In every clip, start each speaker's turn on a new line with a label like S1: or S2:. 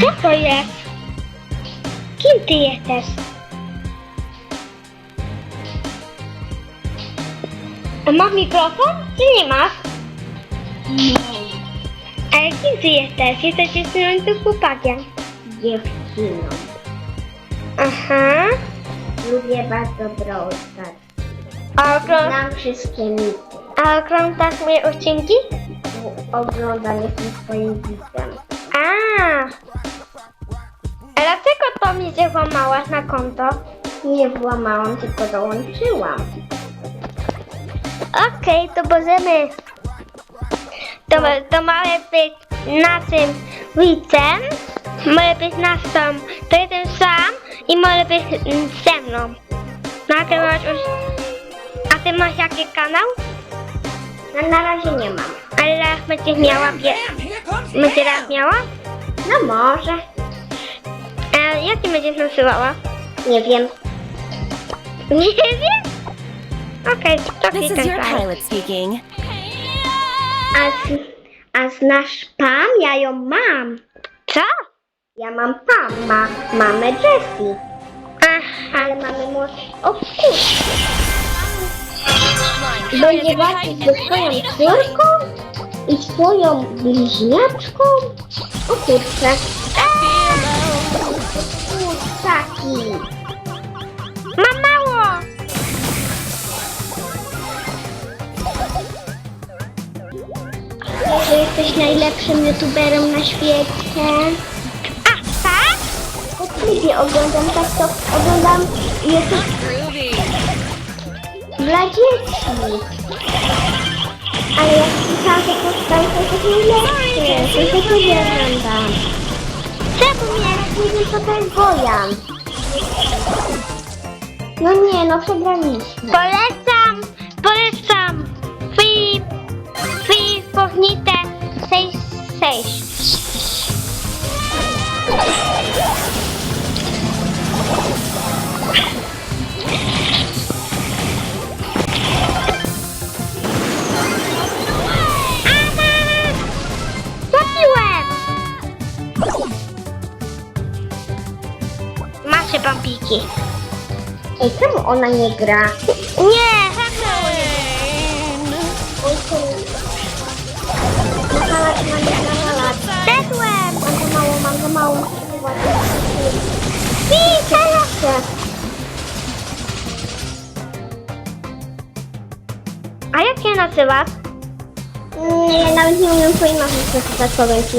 S1: Co to jest? Kim ty jesteś? A masz mikrofon? Czy nie masz?
S2: Nie.
S1: Ale kim ty jesteś? Jesteś dziewczyną czy chłopakiem?
S2: Dziewczyną.
S1: Aha.
S2: Lubię bardzo Brawl Stars.
S1: A, oglą-
S2: Znam wszystkie mity.
S1: a oglądasz moje odcinki?
S2: Oglądam, jestem twoim widzem.
S1: A. się włamałaś na konto?
S2: Nie włamałam, tylko dołączyłam.
S1: Okej, to możemy. To, to może być naszym widzem, może być naszą, to jestem sam i może być ze mną. Nagrywać już. A ty masz jaki kanał?
S2: No, na razie nie mam.
S1: Ale raz będziesz miała pie... Będzie raz miała?
S2: No może.
S1: Jak ty będziesz nasyłała?
S2: Nie wiem.
S1: Nie wiem? Okej, to
S3: This is your pilot speaking.
S2: A, z, a znasz Pam? Ja ją mam.
S1: Co?
S2: Ja mam Pam, ma mamę Jessie.
S1: Aha.
S2: Ale mamy młodszy. O kurczę. Będzie walczyć ze swoją córką i swoją bliźniaczką. O kurczę. Że jesteś najlepszym youtuberem na świecie.
S1: A, tak?
S2: Po klipie oglądam tak to oglądam YouTube dla dzieci. Ale jak pisałam to powstał, to jest najlepszy. To też nie oglądam.
S1: Czemu mnie?
S2: Nie wiem co to jest Wojan. No nie, no przegraliśmy.
S1: Polecam. Bambiki.
S2: Ej, czemu ona nie gra?
S1: Nie!
S2: Oj, to... Nawalać, nawalać, nawalać.
S1: Dedłem!
S2: Mam za mało, mam!
S1: A jak się nazywasz?
S2: Nie, nawet nie umiem twojej mamy przeczytać, powiem ci.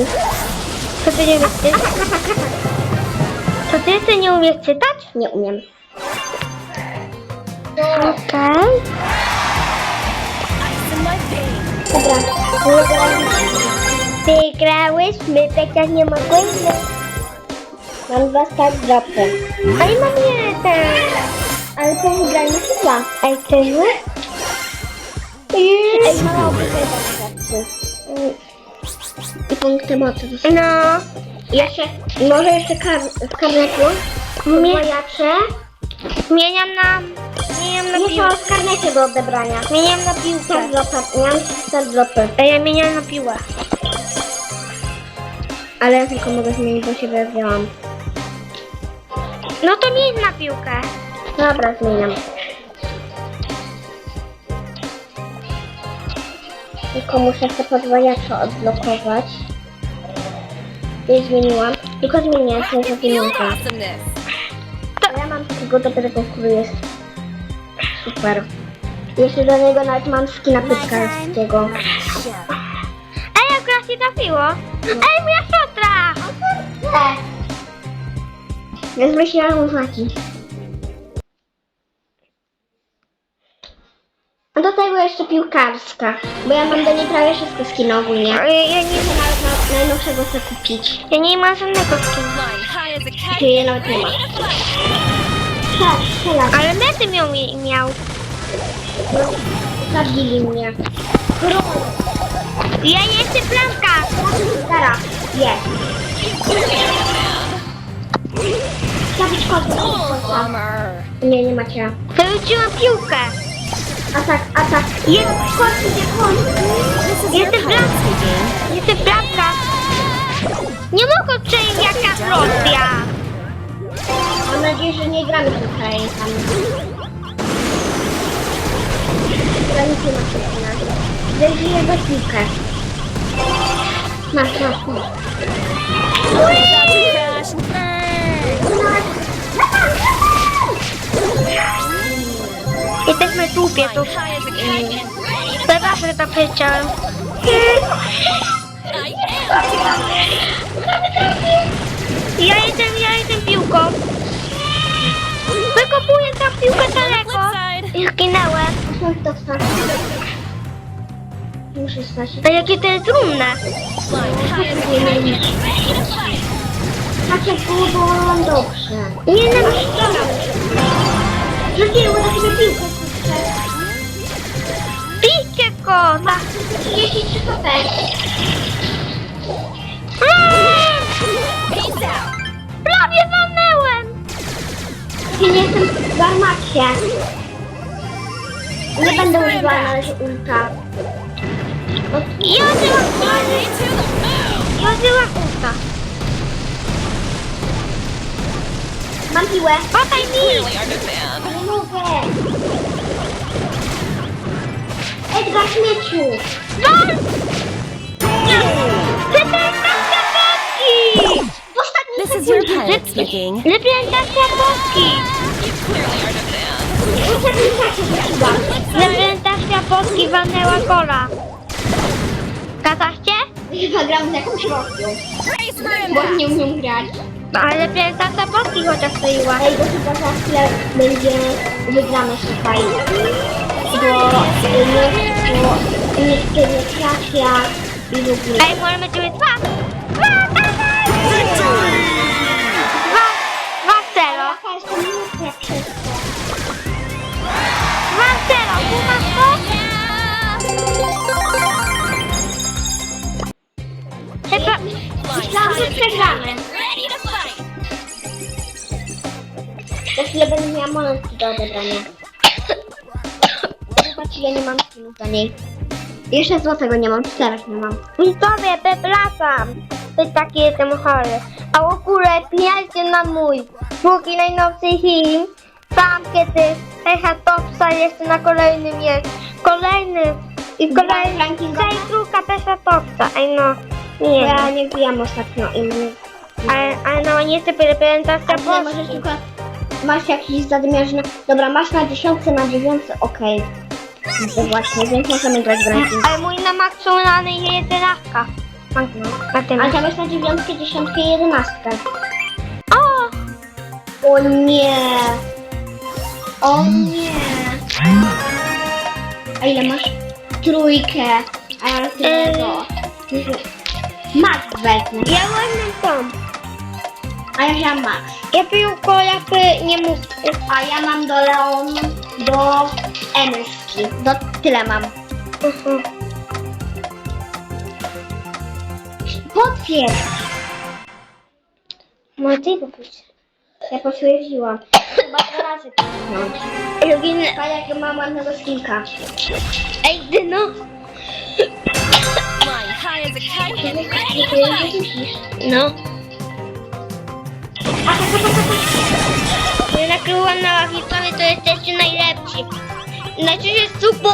S1: Co ty nie umiesz ty jeszcze nie umiesz czytać?
S2: Nie umiem.
S1: Okej.
S2: Dobra, wygraliśmy.
S1: Wygrałyśmy, Pecia nie mogłyśmy.
S2: Mam dwa start dropy.
S1: Ale mam jeden.
S2: Ale po wygraniu się dwa.
S1: Ej, ty zły?
S2: Ej, wystarczy. I punkty mocy.
S1: No.
S2: Jeszcze, może jeszcze kar?
S1: Mnie-
S2: Podwojacze.
S1: Zmieniam na... Zmieniam na
S2: Jeszcze
S1: piłkę.
S2: mam w karnecie do odebrania.
S1: Zmieniam na piłkę.
S2: Start dropy. Miałam start dropy.
S1: A ja zmieniam na piłę.
S2: Ale ja tylko mogę zmienić, bo się wzięłam.
S1: No to mieć na piłkę.
S2: Dobra, zmieniam. Tylko muszę te podwojacze odblokować. Nie zmieniłam. Tylko zmieniłam się za pieniądze. Ja mam takiego dobrego, który jest super. Jeszcze do niego nawet mam skina pytkarskiego.
S1: Ej, akurat się trafiło. Ej, moja siostra!
S2: E. Więc myślałam znaki. Do tego jeszcze piłkarska, bo ja mam do niej prawie wszystkie skiny ogólnie.
S1: Ja, ja, nie,
S2: Muszę nawet na, najnowszego chcę kupić.
S1: ja nie mam żadnego skinu.
S3: Flying high as a
S2: Czy
S3: kite.
S2: je nawet nie ma. Tak, teraz.
S1: Ale medy miał, miał.
S2: Zabili mnie.
S1: Ja jestem Blanka.
S2: Teraz, jest. Zabić kotę. Nie, nie macie.
S1: Wyrzuciłam piłkę.
S2: Atak, atak.
S1: Jest,
S2: Kot idzie,
S3: your
S1: Jestem Blanka. Jestem Blanka. Nie mogę przejść jaka Rosja.
S2: Mam nadzieję, że nie gramy. Chyba nic nie ma przekonać. Zajrzyję do piłkę. Masz, masz, masz.
S3: Crash
S1: dupie,
S3: a kite.
S1: przepraszam, że to powiedziałem.
S3: I am.
S1: Ja jestem, ja jestem piłką. Wykopuję tę piłkę daleko. I zginęłem.
S2: Muszę wstać.
S1: A jakie to jest
S3: to fight.
S2: Macie było dobrze.
S1: Nie no,
S2: Rzuciłem na ciebie piłkę,
S1: go. Tak.
S2: 33 HP.
S1: Aaa!
S3: Peace out.
S1: Prawie walnęłem.
S2: Ja nie jestem w armacie. Nie będę używała na razie ulta.
S1: Ja
S3: the moon.
S1: ja byłam usta.
S2: Mam piłę.
S1: Oddaj mi.
S2: Nie mogę. Edgar śmieciu.
S1: Wal! Reprezentacja Polski!
S2: W ostatniej
S3: This is your
S2: sekundzie.
S3: pilot speaking.
S1: Reprezentacja Polski!
S3: You clearly are demand.
S2: W ostatnim czasie wróciłam.
S1: Reprezentacja Polski walnęła gola. Zgadzacie?
S2: Chyba gram z jakąś Rosją. Bo nie umiem grać.
S1: Ale reprezentacja Polski chociaż stoiła.
S2: Ej, bo chyba za chwilę będzie wygrane tutaj. Bo nie trafia i w ogóle.
S1: Ej, możemy jest dwa. Dwa! Dwa, dwa
S2: przez to?
S1: Dwa zero. Kumasz to? Chyba...
S2: Myślałam, że przegramy. Za chwilę będę miała monetki do odebrania. Zobacz, ile nie mam skinów za niej. Jeszcze złotego nie mam, czterech nie mam.
S1: Widzowie, przepraszam. Jest taki jestem chory. A w ogóle pijajcie na mój drugi najnowszy film. Tam kiedy Echa Topsa jeszcze na kolejnym jest. Kolejny i kolejny. Cześć, druga Pesza Topsa. Ej no, nie.
S2: ja nie wbijam ostatnio i.
S1: Ale, ale no nie chcę reprezentacja
S2: ty możesz
S1: Polski.
S2: tylko... Masz jakiś zadymiarz na... Dobra, masz na dziesiątce, na dziewiątce, okej. To właśnie, więc możemy grać w ranking.
S1: Ale mój na maksymalny jest jedenastka.
S2: Ale tam jest na dziewiątkę, dziesiątkę i jedenastkę.
S1: O!
S2: O nie! O nie! A ile masz? Trójkę. A ja tylko... Max wezmę.
S1: Ja ładny tą.
S2: A ja wziąłem Max.
S1: Ja piłko jakby nie mógł.
S2: A ja mam do Leon... do Emerski. Do... Tyle mam.
S1: Mhm.
S2: Potwierdź!
S1: Może ty kupić.
S2: Ja potwierdziłam. Chyba dwa razy kliknąć.
S1: Lubimy.
S2: Tak jak mam ładnego skinka.
S1: Ej, Dyno. No. Ja nakrywam na ławnicowie, to jesteście najlepsi. Znaczy jest super.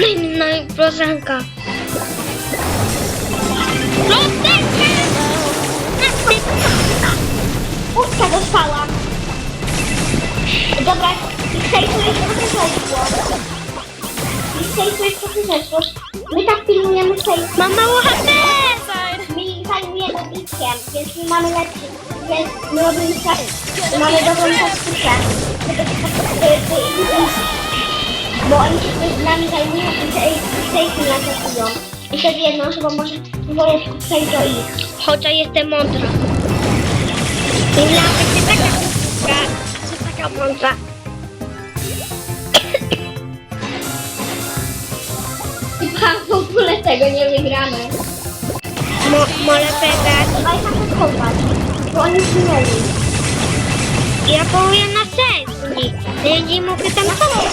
S1: Naj, naj, prosanka. Prosanka!
S2: Puszka dostałam. Dobra, i sejfujesz posłuszeństwo. I sejfujesz posłuszeństwo. My tak pilnujemy sejf.
S1: Mam mało HP!
S2: My zajmujemy biciem, więc my mamy lepszy. Więc my robimy tak. Mamy dobrą taktykę. Bo oni się też z nami zajmują i sej- sejfy nas atakują. I wtedy jedną osobą może powolutku przejść do ich.
S1: Chociaż jestem mądra. Myślałam, że ty taka głupka, że taka mądra.
S2: Chyba w ogóle tego nie wygramy.
S1: Mo, może przegrać.
S2: Daj tam kopać, bo oni zginęli.
S1: Ja połuję na sesji. Ja nie mogę tam kopać.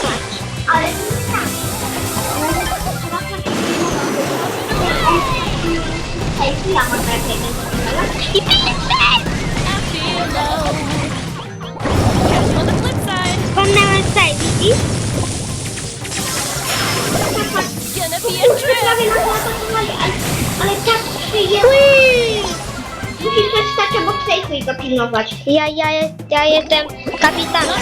S3: On the flip side.
S1: Wspomniałem save, widzisz?
S3: Gonna be a
S2: Kurczę,
S3: trip.
S2: prawie na ale, tak i pilnować.
S1: Ja, ja, ja jestem kapitanem.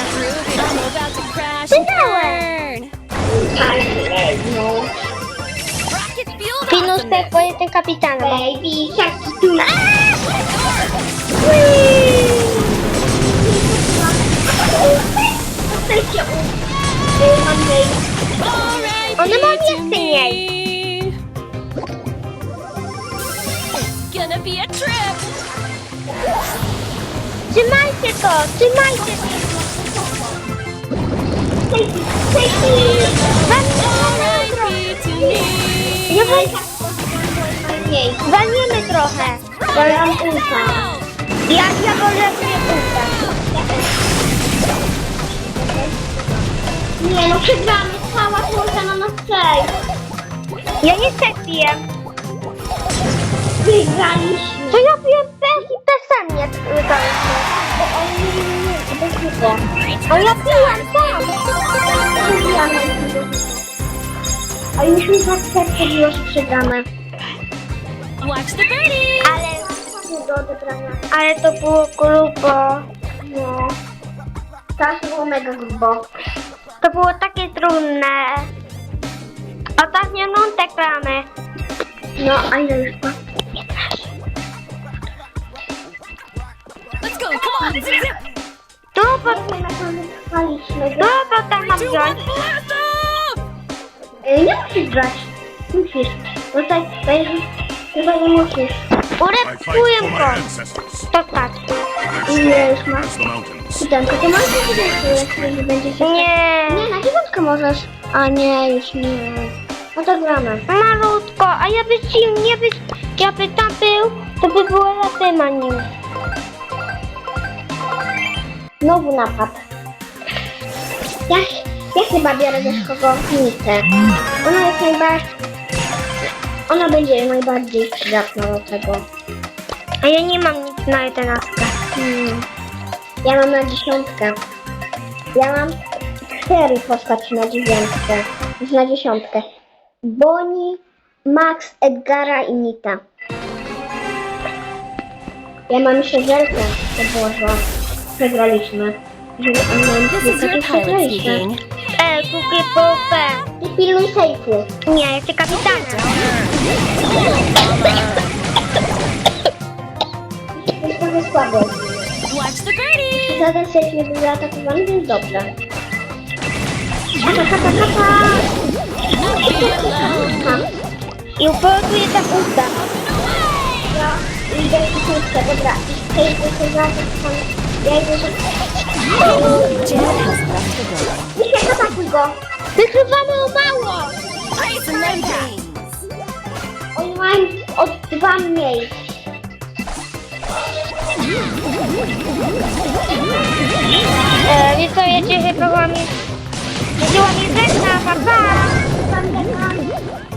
S2: Ale no.
S3: Rocket fuel
S1: Pinus
S3: awesomeness.
S1: bo jestem kapitanem.
S2: Baby, tak tu. Jesteście u... y, Mam jej.
S3: R.I.P.
S1: One mają
S3: to
S1: jeszcze
S3: me.
S1: mniej.
S3: It's gonna be a trip.
S1: Trzymajcie to, trzymajcie to.
S2: Sejfi, sejfi.
S3: R.I.P. to me.
S1: Nie walniemy trochę.
S2: Bo ja mam ulta.
S1: Ja, ja wolę sobie uda.
S2: Nie no, przegramy. Cała ulta na nas sejf.
S1: Ja nie sepiję.
S2: Wygraliśmy.
S1: To ja piję bez i bez mnie wydaliśmy.
S2: Bo oni nie, to jest chyba.
S1: A ja piłem sam.
S2: A już mi tak serce biło, że przegramy.
S3: Watch the birdie.
S1: Ale,
S2: Nie do odebrania.
S1: ale to było grubo.
S2: No. Teraz było mega grubo.
S1: To było takie trudne. Ostatnią minutę gramy.
S2: No, a ile już ma?
S3: Let's go. Come on. Zip, zip.
S1: Tu,
S2: to trwaliśmy.
S1: tu potem mam
S3: Two,
S1: wziąć.
S2: Nie musisz grać. Musisz. No tak, będziesz... Chyba nie musisz.
S4: I my
S1: go. To tak.
S2: Ile już ma? Siódemkę, to masz na jeśli będzie się...
S1: Nie.
S2: Nie, na dziewiątkę możesz. A nie, już nie. No to gramy.
S1: Malutko, a ja by ci, nie by, ja by tam był, to by było latem nim.
S2: Znowu napad. Ja, ja chyba biorę też kogo Nicę. Ona jest najbardziej... Ona będzie najbardziej przydatna do tego.
S1: A ja nie mam nic na jedenastkę.
S2: Hmm. Ja mam na dziesiątkę. Ja mam cztery postaci na dziewiątkę. Na dziesiątkę. Bonnie, Max, Edgara i Nita. Ja mam jeszcze Żelkę, to było, że przegraliśmy.
S3: This is your pilot
S2: przegraliśmy.
S1: E, kupię
S2: Ty pilnuj sejfu.
S1: Nie, jestem kapitanem.
S2: Jest trochę słabo.
S3: Watch the birdie.
S2: Żaden sejf nie był zaatakowany, więc dobrze. Kata, kata, kata!
S3: I.
S1: I upoluję tam usta.
S2: Ja idę w tysiączkę, dobra. Hej, to się zaatakowany. Misiek, atakuj go!
S1: Wykrywamy o mało.
S3: Things.
S2: Oni mają od dwa mniej.
S1: E, wiesz co, ja chyba łamię. Jeśli łamię żegna, pa pa.
S2: Tam, tam, tam.